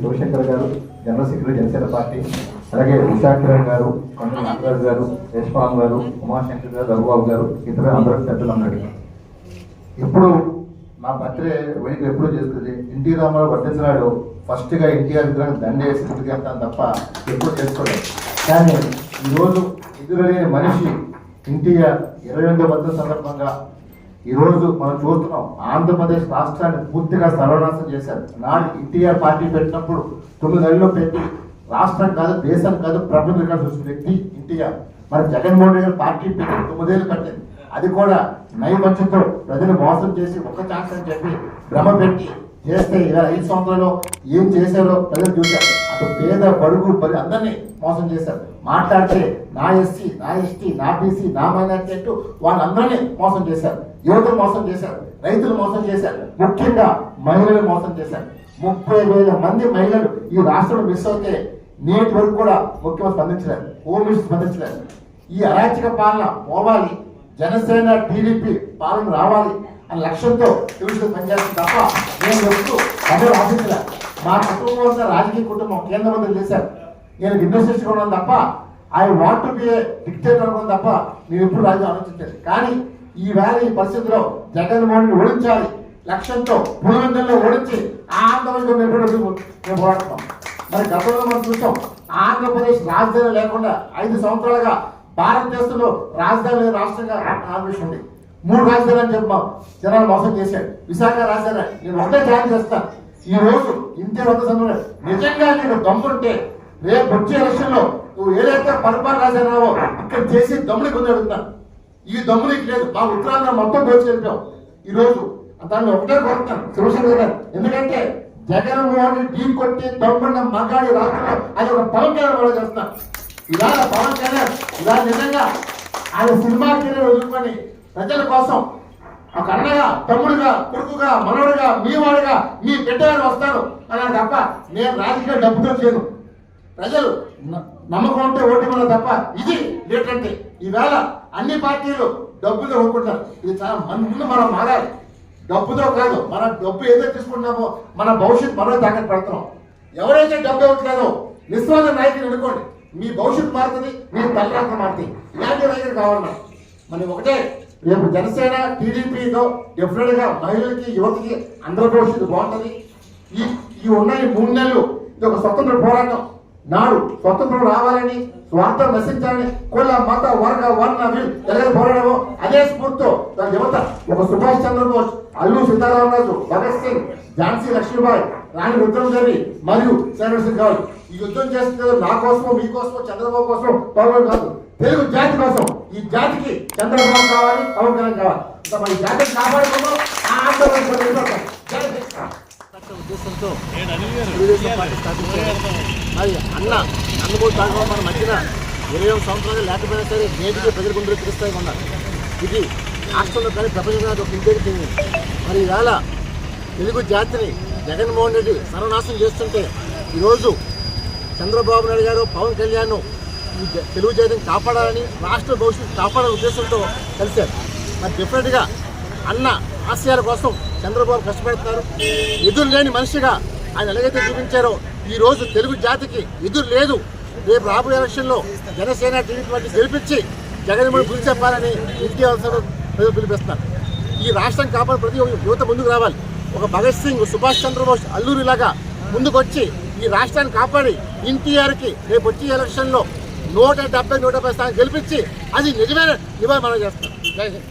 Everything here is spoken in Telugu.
శివశంకర్ గారు జనరల్ సెక్రటరీ జనసేన పార్టీ అలాగే ఉషాకిరణ్ గారు కొండ నాగరాజు గారు యశ్వాం గారు ఉమాశంకర్ గారు రఘుబాబు గారు ఇతర అందరూ పెద్దలు అన్నాడు ఇప్పుడు నా బర్త్డే వెనుక ఎప్పుడూ చేస్తుంది. ఎన్టీ రామారావు వర్తించినాడు ఫస్ట్గా ఎన్టీఆర్ విగ్రహం దండ వేసి తప్ప ఎప్పుడు చేసుకోలేదు. కానీ ఈరోజు ఎదురలేని మనిషి ఎన్టీఆర్ ఇరవై రెండో సందర్భంగా ఈరోజు మనం చూస్తున్నాం ఆంధ్రప్రదేశ్ రాష్ట్రాన్ని పూర్తిగా సర్వనాశం చేశారు. నాడు ఎన్టీఆర్ పార్టీ పెట్టినప్పుడు తొమ్మిది నెలల్లో పెట్టి రాష్ట్రం కాదు దేశం కాదు ప్రపంచం కాదు చూసిన వ్యక్తి ఎన్టీఆర్. మరి జగన్మోహన్ రెడ్డి పార్టీ పెట్టి తొమ్మిదేళ్ళు కట్టింది. అది కూడా నైపథ్యంతో ప్రజలు మోసం చేసి ఒక్క ఛాన్స్ అని చెప్పి భ్రమ పెట్టి చేస్తే ఇలా ఐదు సంవత్సరాలు ఏం చేశారో ప్రజలు చూశారు. అటు పేద బడుగు పది అందరినీ మోసం చేశారు. మాట్లాడితే నా ఎస్సీ నా ఎస్టీ నా బీసీ నా మైనార్టీ అంటూ వాళ్ళందరినీ మోసం చేశారు. యువతను మోసం చేశారు రైతులు మోసం చేశారు ముఖ్యంగా మహిళలు మోసం చేశారు. ముప్పై వేల మంది మహిళలు ఈ రాష్ట్రంలో మిస్ అవుతే నేటి వరకు కూడా ముఖ్యమంత్రి స్పందించలేదు హోమ్ మినిస్టర్ స్పందించలేదు. ఈ అరాచక పాలన పోవాలి జనసేన టీడీపీ పాలన రావాలి అనే లక్ష్యంతో తెలుగుదేశం పనిచేస్తుంది తప్ప నేను చెప్తూ అందరూ ఆశించలే. మా కుటుంబం రాజకీయ కుటుంబం కేంద్ర మంత్రులు చేశారు. నేను ఇండస్ట్రీస్ తప్ప I want to be dictator అనుకున్నాను తప్ప నేను ఎప్పుడు రాజకీయం ఆలోచించలేదు. కానీ ఈ వేళ ఈ పరిస్థితిలో జగన్మోహన్ ఓడించాలి. లక్ష్యంతో పులివెందుల్లో ఓడించి ఆంధ్రప్రదేశ్ మేము మేము మరి గతంలో మనం చూసాం ఆంధ్రప్రదేశ్ రాజధాని లేకుండా ఐదు సంవత్సరాలుగా భారతదేశంలో రాజధాని రాష్ట్రంగా ఆంధ్రప్రదేశ్ ఉంది. మూడు రాజధాని అని చెప్పాం. జనాలు మోసం చేశాడు విశాఖ రాజధాని నేను ఒకటే ఛాలెంజ్ చేస్తాను. ఈ రోజు ఇంతే వంద సమయంలో నిజంగా నేను దమ్ముంటే రేపు వచ్చే ఎలక్షన్లో నువ్వు ఏదైతే పరిపాలన రాజధాని ఇక్కడ చేసి దమ్ముని కొంచెం ఈ దమ్ములు నీకు లేదు. మా ఉత్తరాంధ్ర మొత్తం దోచుకెళ్ళిపోయాం ఈ రోజు దాన్ని ఒకటే కొడతాను శివశంకర్ గారు. ఎందుకంటే జగన్మోహన్ రెడ్డి ఢీ కొట్టి దమ్మున్న మగాడి రాష్ట్రంలో అది ఒక పవన్ కళ్యాణ్ కూడా ఇలా ఇవాళ పవన్ కళ్యాణ్ ఇలా నిజంగా ఆయన సినిమా కెరీర్ వదులుకొని ప్రజల కోసం ఒక అన్నగా తమ్ముడుగా కొడుకుగా మనవడుగా మీ వాడుగా మీ బిడ్డగారు వస్తాను అన్నాడు తప్ప నేను రాజకీయ డబ్బుతో చేయను. ప్రజలు న- నమ్మకం ఉంటే ఓటు తప్ప ఇది ఏంటంటే ఈవేళ అన్ని పార్టీలు డబ్బులు కొనుక్కుంటారు ఇది చాలా మన ముందు మనం మారాలి. డబ్బుతో కాదు మన డబ్బు ఏదైతే తీసుకుంటున్నామో మన భవిష్యత్ మనలో తాకట్టు పెడుతున్నాం. ఎవరైతే డబ్బు ఇవ్వట్లేదో నిస్వార్థ నాయకులు అనుకోండి. మీ భవిష్యత్తు మారుతుంది మీ తలరాత్ర మారుతుంది. ఇలాంటి నాయకులు కావాలన్నా. మరి ఒకటే రేపు జనసేన టీడీపీతో డెఫినెట్గా మహిళలకి యువతకి అందరి భవిష్యత్తు బాగుంటుంది. ఈ ఈ ఉన్న ఈ మూడు నెలలు ఇది ఒక స్వతంత్ర పోరాటం. నాడు స్వతంత్రం రావాలని స్వార్థం నశించాలని కుల మత వర్గ వర్ణ వీళ్ళు పోరాడము పోరాడమో అదే స్ఫూర్తితో దాని యువత ఒక సుభాష్ చంద్రబోస్ అల్లు సీతారామరాజు భగత్ సింగ్ ఝాన్సీ లక్ష్మీబాయి రాణి రుద్రమదేవి మరియు చంద్ర సింగ్ ఈ యుద్ధం చేస్తున్నారు నా కోసమో మీకోసమో చంద్రబాబు కోసం పవన్ కాదు. తెలుగు జాతి కోసం ఈ జాతికి చంద్రబాబు కావాలి పవన్ కళ్యాణ్ కావాలి. ఇంకా మన జాతిని కాపాడుకుందాం ఉద్దేశంతో తెలుగుదేశం పార్టీ స్థాపించారు. మరి అన్న అన్నమూడు తాగడం మన మధ్యన ఇరవై ఒక సంవత్సరాలు లేకపోయినా సరే నేటికి ప్రజల గుండెలు తిరుగుతాయి ఉన్నారు ఇది రాష్ట్రంలో కానీ ప్రపంచంగా ఒక ఇంటికి చెందింది మరి ఈవేళ తెలుగు జాతిని జగన్మోహన్ రెడ్డి సర్వనాశనం చేస్తుంటే ఈరోజు చంద్రబాబు నాయుడు గారు పవన్ కళ్యాణ్ ఈ తెలుగు జాతిని కాపాడాలని రాష్ట్ర భవిష్యత్తు కాపాడే ఉద్దేశంతో కలిశారు. మరి డెఫినెట్గా అన్న ఆశయాల కోసం చంద్రబాబు కష్టపడుతున్నారు ఎదురు లేని మనిషిగా ఆయన ఎలాగైతే చూపించారో ఈ రోజు తెలుగు జాతికి ఎదురు లేదు. రేపు రాబోయే ఎలక్షన్లో జనసేన టీడీపీ పార్టీ గెలిపించి జగన్మోహన్ గురి చెప్పాలని ఇంటి అవసరం ప్రజలు ఈ రాష్ట్రం కాపాడే ప్రతి ఒక్క యువత ముందుకు రావాలి. ఒక భగత్ సింగ్ సుభాష్ చంద్రబోస్ అల్లూరి లాగా ముందుకొచ్చి ఈ రాష్ట్రాన్ని కాపాడి ఎన్టీఆర్కి రేపు వచ్చే ఎలక్షన్లో నూట డెబ్బై నూట డెబ్బై స్థానం గెలిపించి అది నిజమైన నివారణ చేస్తారు చేస్తాం. జై హింద్.